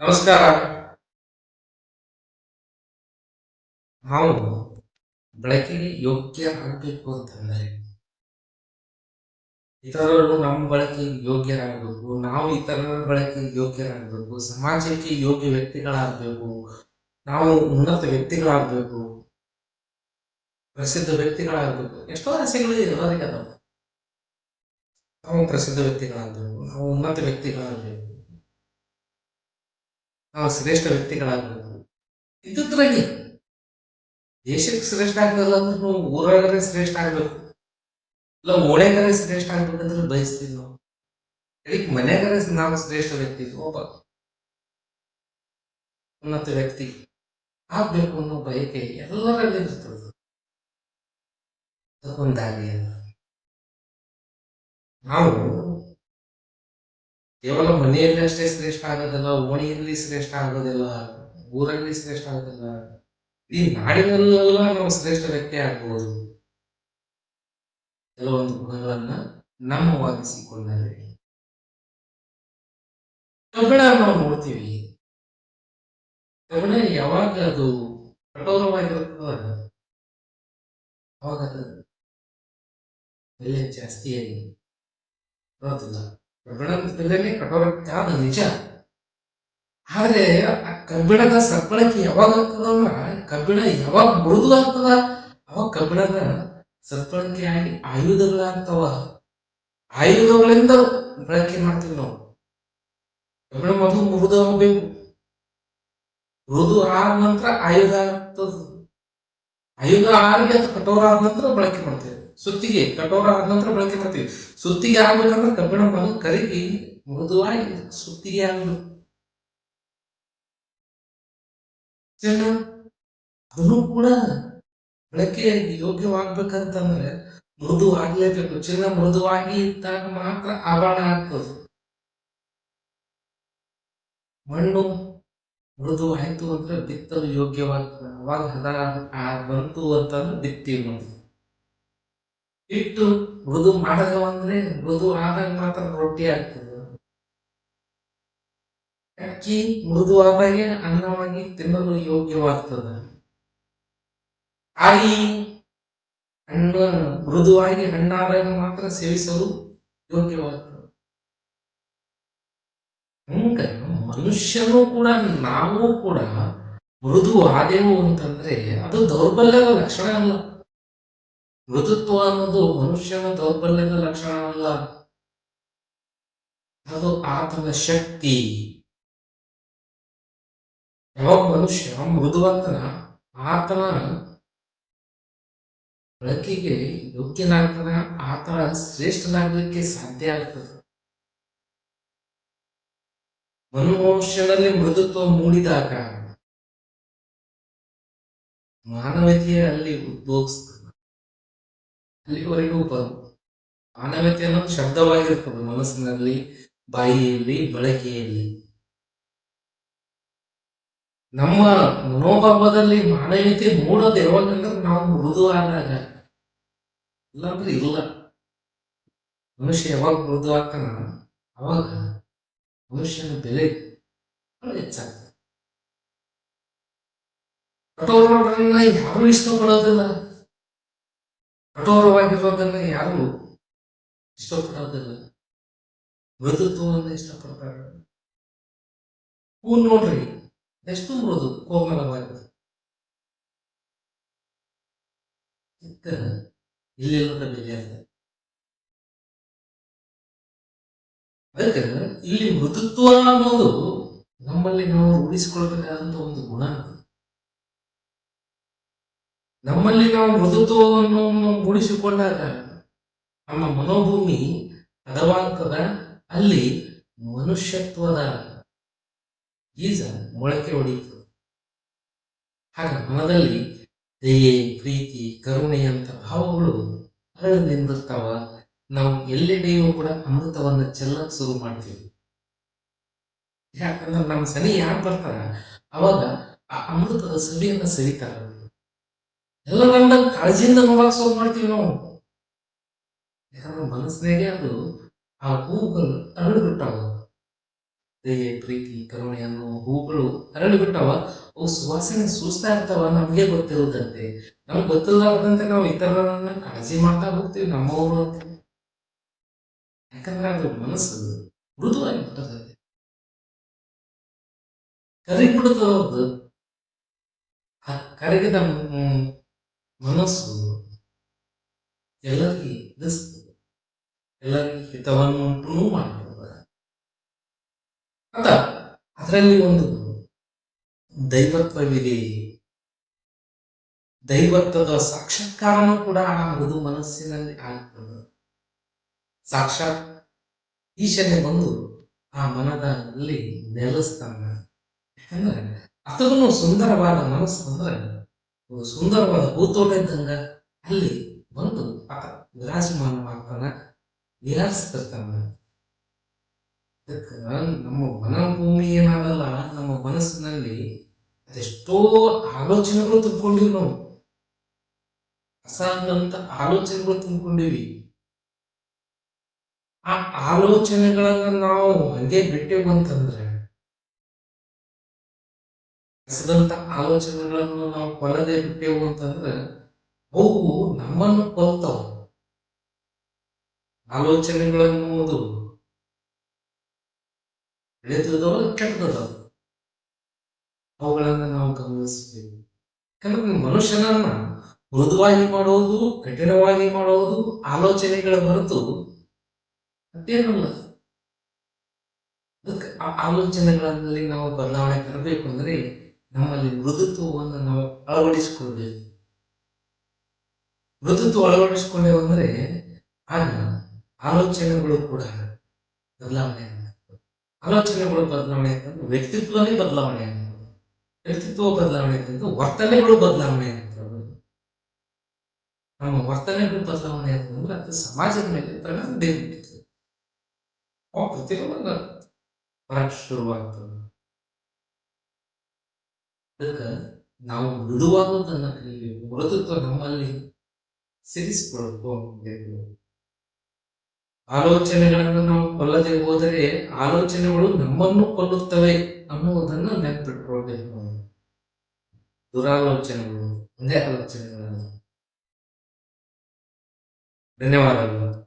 ನಮಸ್ಕಾರ. ನಾವು ಬಳಕೆಗೆ ಯೋಗ್ಯ ಆಗಬೇಕು ಅಂತಂದರೆ ಇತರರು ನಮ್ಮ ಬಳಕೆಗೆ ಯೋಗ್ಯರಾಗಬೇಕು, ನಾವು ಇತರರ ಬಳಕೆಗೆ ಯೋಗ್ಯರಾಗಬೇಕು, ಸಮಾಜಕ್ಕೆ ಯೋಗ್ಯ ವ್ಯಕ್ತಿಗಳಾಗಬೇಕು, ನಾವು ಉನ್ನತ ವ್ಯಕ್ತಿಗಳಾಗಬೇಕು, ಪ್ರಸಿದ್ಧ ವ್ಯಕ್ತಿಗಳಾಗಬೇಕು. ಎಷ್ಟೋ ಆಸೆಗಳು ಇರೋದಕ್ಕೆ ನಾವು ಪ್ರಸಿದ್ಧ ವ್ಯಕ್ತಿಗಳಾಗಬೇಕು, ನಾವು ಉನ್ನತ ವ್ಯಕ್ತಿಗಳಾಗಬೇಕು. ನಾವು ಶ್ರೇಷ್ಠ ವ್ಯಕ್ತಿಗಳಾಗಬೇಕು. ಇದ್ದುದ್ರಲ್ಲಿ ದೇಶಕ್ಕೆ ಶ್ರೇಷ್ಠ ಆಗಲ್ಲ ಅಂದ್ರೆ ನಾವು ಊರಾಗರೆ ಶ್ರೇಷ್ಠ ಆಗ್ಬೇಕು. ಇಲ್ಲ ಓಣ್ಯಾಗರೆ ಶ್ರೇಷ್ಠ ಆಗ್ಬೇಕಂದ್ರೆ ಬಯಸ್ತೀವಿ ನಾವು. ಅದಕ್ಕೆ ಮನೆಗರೆ ನಾವು ಶ್ರೇಷ್ಠ ವ್ಯಕ್ತಿ, ಒಬ್ಬ ಉನ್ನತ ವ್ಯಕ್ತಿ ಆಗ್ಬೇಕು ಅನ್ನೋ ಬಯಕೆ ಎಲ್ಲರಲ್ಲಿ ಇರ್ತದೆ. ಒಂದಾಗಿ ನಾವು ಕೇವಲ ಮನೆಯಲ್ಲಿ ಅಷ್ಟೇ ಶ್ರೇಷ್ಠ ಆಗೋದಿಲ್ಲ, ಓಣಿಯಲ್ಲಿ ಶ್ರೇಷ್ಠ ಆಗೋದಿಲ್ಲ, ಊರಲ್ಲಿ ಶ್ರೇಷ್ಠ ಆಗೋದಿಲ್ಲ, ಈ ನಾಡಿನಲ್ಲೆಲ್ಲ ನಾವು ಶ್ರೇಷ್ಠ ವ್ಯಕ್ತಿ ಆಗ್ಬೋದು. ಕೆಲವೊಂದು ಗುಣಗಳನ್ನ ನಮ್ಮವಾಗಿಸಿಕೊಂಡರೆ ಕಬಣ ನಾವು ನೋಡ್ತೀವಿ. ಕಬಣ ಯಾವಾಗ ಅದು ಕಠೋರವಾಗಿರುತ್ತೋ ಅವಾಗ ಅದು ಬೆಲೆ ಜಾಸ್ತಿಯಾಗಿ ಬರೋದಿಲ್ಲ ಕಬ್ಬಿಣದ ಬೆಲೆನೇ ಕಠೋರ ಅದು ನಿಜ. ಆದರೆ ಆ ಕಬ್ಬಿಣದ ಸರ್ಪಣಕ್ಕೆ ಯಾವಾಗ ಆಗ್ತದಲ್ಲ ಕಬ್ಬಿಣ ಯಾವಾಗ ಮೃದು ಆಗ್ತದ ಅವಾಗ ಕಬ್ಬಿಣದ ಸರಪಳಿಕೆ ಆಗಿ ಆಯುಧಗಳಾಗ್ತವ. ಆಯುಧಗಳಿಂದ ಬಳಕೆ ಮಾಡ್ತೀವಿ ನಾವು. ಕಬ್ಬಿಣ ಮೊದಲು ಮೃದು ಆಗಬೇಕು ಮೃದು ಆದ ನಂತರ ಆಯುಧ ಆಗ್ತದ. ಆಯುಧ ಆಗಿ ಅದು ಕಠೋರ ಆದ ನಂತರ ಬಳಕೆ ಮಾಡ್ತೇವೆ. ಸುತ್ತಿಗೆ ಕಟೋರ ಆದ ನಂತರ ಬಳಕೆ ಮಾಡ್ತೀವಿ ಸುತ್ತಿಗೆ ಆಗ್ಬೇಕಂದ್ರೆ ಕಬ್ಬಿಣವನ್ನು ಕರಗಿ ಮೃದುವಾಗಿ ಸುತ್ತಿಗೆ ಆಗ್ಬೇಕು ಅದನ್ನು ಕೂಡ ಬಳಕೆ ಯೋಗ್ಯವಾಗ್ಬೇಕಂತಂದ್ರೆ ಮೃದು ಆಗ್ಲೇಬೇಕು ಚಿನ್ನ ಮೃದುವಾಗಿ ಇದ್ದಾಗ ಮಾತ್ರ ಆಭರಣ ಆಗ್ತದೆ ಮಣ್ಣು ಮೃದು ಆಯ್ತು ಅಂದ್ರೆ ಬಿತ್ತಲು ಯೋಗ್ಯವಾಗ್ತದೆ. ಅವಾಗ ಹದ ಬಂತು ಅಂತಂದ್ರೆ ಬಿತ್ತೀವಿ ಹಿಟ್ಟು ಮೃದು ಮಾಡಕವಂದ್ರೆ ಮೃದು ಆದಾಗ ಮಾತ್ರ ರೊಟ್ಟಿ ಆಗ್ತದೆ. ಅಕ್ಕಿ ಮೃದುವಾದಾಗ ಅನ್ನವಾಗಿ ತಿನ್ನಲು ಯೋಗ್ಯವಾಗ್ತದೆ. ಆಗಿ ಹಣ್ಣು ಮೃದುವಾಗಿ ಹಣ್ಣಾದಾಗ ಮಾತ್ರ ಸೇವಿಸಲು ಯೋಗ್ಯವಾಗ್ತದೆ. ಹಂಗ ಮನುಷ್ಯನು ಕೂಡ ನಾವು ಕೂಡ ಮೃದು ಆದೆವು ಅಂತಂದ್ರೆ ಅದು ದೌರ್ಬಲ್ಯದ ಲಕ್ಷಣ ಅಲ್ಲ ಮೃದುತ್ವ ಅನ್ನೋದು ಮನುಷ್ಯನ ದೌರ್ಬಲ್ಯದ ಲಕ್ಷಣವಲ್ಲ. ಅದು ಆತನ ಶಕ್ತಿ. ಯಾವ ಮನುಷ್ಯ ಮೃದುವಂತನ, ಆತನ ಬಳಕೆಗೆ ಯೋಗ್ಯನಾಗ್ತಾನ ಆತ ಶ್ರೇಷ್ಠನಾಗಲಿಕ್ಕೆ ಸಾಧ್ಯ ಆಗ್ತದೆ. ಮನುಷ್ಯನಲ್ಲಿ ಮೃದುತ್ವ ಮೂಡಿದಾಗ ಮಾನವತೆಯ ಅಲ್ಲಿ ಉದ್ಭವಿಸ್ತದೆ ಅಲ್ಲಿವರೆಗೂ ಮಾನವತೆ ಅನ್ನೋದು ಶಬ್ದವಾಗಿರ್ತದೆ ಮನಸ್ಸಿನಲ್ಲಿ, ಬಾಯಿಯಲ್ಲಿ, ಬಳಕೆಯಲ್ಲಿ. ನಮ್ಮ ಮನೋಭಾವದಲ್ಲಿ ಮಾನವೀಯತೆ ಮೂಡೋದು ಯಾವಾಗಂದ್ರೆ ನಾವು ಮೃದು ಆದಾಗ ಇಲ್ಲಾಂದ್ರೆ ಇಲ್ಲ. ಮನುಷ್ಯ ಯಾವಾಗ ಮೃದು ಆಗ್ತಾನ ಅವಾಗ ಮನುಷ್ಯನ ಬೆಲೆ ಹೆಚ್ಚಾಗ್ತದೆ. ಕಠೋರನ್ನ ಯಾರು ಇಷ್ಟಪಡೋದಿಲ್ಲ. ಕಠೋರವಾಗಿರೋದನ್ನ ಯಾರು ಇಷ್ಟಪಡೋದಿಲ್ಲ. ಮೃದುತ್ವವನ್ನು ಇಷ್ಟಪಡ್ತಾರೆ. ಹೂ ನೋಡ್ರಿ, ಎಷ್ಟು ಮೃದು, ಕೋಮಲವಾಗಿದೆ. ಇತ್ತ ಇಲ್ಲಿಲ್ಲದ ಬೆಲೆ ಅದ ಅದಕ್ಕೆ ಇಲ್ಲಿ ಮೃದುತ್ವ ಅನ್ನೋದು ನಮ್ಮಲ್ಲಿ ನಾವು ರೂಢಿಸಿಕೊಳ್ಬೇಕಾದಂತ ಒಂದು ಗುಣ. ನಮ್ಮಲ್ಲಿ ನಾವು ಮೃದುತ್ವವನ್ನು ಮೂಡಿಸಿಕೊಂಡಾಗ ನಮ್ಮ ಮನೋಭೂಮಿ ಹದವಾಗ್ತದ ಅಲ್ಲಿ ಮನುಷ್ಯತ್ವದ ಬೀಜ ಮೊಳಕೆ ಹೊಡೆಯುತ್ತದೆ ಹಾಗ ಮನದಲ್ಲಿ ದಯೆ, ಪ್ರೀತಿ ಕರುಣೆಯಂತ ಭಾವಗಳು ಹರಳು ನಿಂದಿರ್ತಾವ ನಾವು ಎಲ್ಲೆಡೆಯೂ ಕೂಡ ಅಮೃತವನ್ನು ಚೆಲ್ಲಕ್ ಶುರು ಮಾಡ್ತೀವಿ. ಯಾಕಂದ್ರೆ ನಮ್ಮ ಸನಿ ಯಾರು ಬರ್ತಾರ? ಅವಾಗ ಆ ಅಮೃತದ ಸವಿಯನ್ನ ಸವಿತಾರ ಎಲ್ಲರನ್ನ ಕಾಳಜಿಯಿಂದ ನೋಡಕ್ ಶುರು ಮಾಡ್ತೀವಿ ನಾವು. ಯಾಕಂದ್ರೆ ಮನಸ್ಸಿನಾಗೆ ಅದು ಆ ಹೂಗಳು ಅರಳು ಬಿಟ್ಟಾವ ದಯೆ ಪ್ರೀತಿ, ಕರುಣೆ ಅನ್ನೋ ಹೂಗಳು ಅರಳು ಬಿಟ್ಟಾವ ಅವು ಸುವಾಸನೆ ಸೂಸ್ತಾ ಇರ್ತಾವ, ನಮಗೆ ಗೊತ್ತಿರುವುದಂತೆ ನಮ್ಗೆ ಗೊತ್ತಿಲ್ಲದಂತೆ ನಾವು ಇತರರನ್ನ ಕಾಳಜಿ ಮಾಡ್ತಾ ಹೋಗ್ತೀವಿ ನಮ್ಮವರು ಅಂತ. ಯಾಕಂದ್ರೆ ಅದು ಮನಸ್ಸು ಮೃದುವಾಗಿ ಬಿಟ್ಟದಂತೆ ಕರಿ ಕರಗಿದ ಮನಸ್ಸು ಎಲ್ಲರಿಗೆ ಹಿಡಿಸ್ತದೆ ಎಲ್ಲರಿಗೆ ಹಿತವನ್ನುಂಟು ಮಾಡ್ತದೆ ಅಂತ ಅದರಲ್ಲಿ ಒಂದು ದೈವತ್ವವಿದೆ. ದೈವತ್ವದ ಸಾಕ್ಷಾತ್ಕಾರನೂ ಕೂಡ ಆ ಮೃದು ಮನಸ್ಸಿನಲ್ಲಿ ಆಗ್ತದೆ. ಸಾಕ್ಷಾತ್ ಈಶನೆ ಬಂದು ಆ ಮನದಲ್ಲಿ ನೆಲೆಸ್ತಾನ. ಯಾಕಂದ್ರೆ ಅದನ್ನು ಸುಂದರವಾದ ಮನಸ್ಸು ಅಂದ್ರೆ ಸುಂದರವಾದ ಭೂತೋಟ ಇದ್ದಂಗ ಅಲ್ಲಿ ಬಂದು ಆತ ವಿರಾಜಮಾನ ಮಾಡ್ತಾನ, ವಿರಾಜಿಸ್ತಿರ್ತಾನ. ಅದಕ್ಕೆ ನಮ್ಮ ಮನಭೂಮಿ ಏನಾಗಲ್ಲ ನಮ್ಮ ಮನಸ್ಸಿನಲ್ಲಿ ಅದೆಷ್ಟೋ ಆಲೋಚನೆಗಳು ತುಂಬಿಕೊಂಡಿವಿ ನಾವು. ಅಸಾಧ್ಯಂತ ಆಲೋಚನೆಗಳು ತುಂಬಿಕೊಂಡಿವಿ. ಆ ಆಲೋಚನೆಗಳನ್ನ ನಾವು ಹಂಗೆ ಬಿಟ್ಟೆವು ಅಂತಂದ್ರೆ ಹಸದಂತ ಆಲೋಚನೆಗಳನ್ನು ನಾವು ಕೊಲ್ಲದೆ ಬಿಟ್ಟೆವು ಅಂತಂದ್ರೆ ಅವು ನಮ್ಮನ್ನು ಕೊಲ್ತಾವ ಆಲೋಚನೆಗಳನ್ನುವುದು ಒಳ್ಳೆದದವ ಕೆಟ್ಟದ ಅವುಗಳನ್ನ ನಾವು ಗಮನಿಸಬೇಕು. ಯಾಕಂದ್ರೆ ಮನುಷ್ಯನನ್ನ ಮೃದುವಾಗಿ ಮಾಡೋದು, ಕಠಿಣವಾಗಿ ಮಾಡೋದು, ಆಲೋಚನೆಗಳ ಹೊರತು ಮತ್ತೇನಲ್ಲ ಅದಕ್ಕೆ ಆ ಆಲೋಚನೆಗಳಲ್ಲಿ ನಾವು ಬದಲಾವಣೆ ತರಬೇಕು ಅಂದ್ರೆ ನಮ್ಮಲ್ಲಿ ಮೃದುತ್ವವನ್ನು ನಾವು ಅಳವಡಿಸಿಕೊಳ್ಬೇಕು ಮೃದುತ್ವ ಅಳವಡಿಸಿಕೊಂಡೇವು ಅಂದರೆ ಆಗ ಆಲೋಚನೆಗಳು ಕೂಡ ಬದಲಾವಣೆ. ಆಲೋಚನೆಗಳು ಬದಲಾವಣೆ ಅಂತಂದ್ರೆ ವ್ಯಕ್ತಿತ್ವನೇ ಬದಲಾವಣೆ ವ್ಯಕ್ತಿತ್ವ ಬದಲಾವಣೆ ಅಂತಂದ್ರೆ ವರ್ತನೆಗಳು ಬದಲಾವಣೆ ಆಗ್ತದೆ. ನಮ್ಮ ವರ್ತನೆಗಳು ಬದಲಾವಣೆ ಅಂತಂದ್ರೆ ಅದು ಸಮಾಜದ ಮೇಲೆ ಪರಿಣಾಮ ಬೀರುತ್ತದೆ ಆ ಪ್ರತಿಯೊಂದು ಶುರುವಾಗ್ತದೆ. ಅದಕ್ಕೆ ನಾವು ಮೃದುವಾದದನ್ನ ಕಲಿಬೇಕು ಮೃದುತ್ವ ನಮ್ಮಲ್ಲಿ ಸಿರಿಸಿಕೊಳ್ಳಬೇಕು ಆಲೋಚನೆಗಳನ್ನು ನಾವು ಕೊಲ್ಲದೆ ಹೋದರೆ ಆಲೋಚನೆಗಳು ನಮ್ಮನ್ನು ಕೊಲ್ಲುತ್ತವೆ ಅನ್ನುವುದನ್ನು ನೆನಪಿಟ್ಕೊಳ್ಬೇಕು ದುರಾಲೋಚನೆಗಳು, ಒಂದೇ ಆಲೋಚನೆಗಳನ್ನು ಧನ್ಯವಾದಗಳು.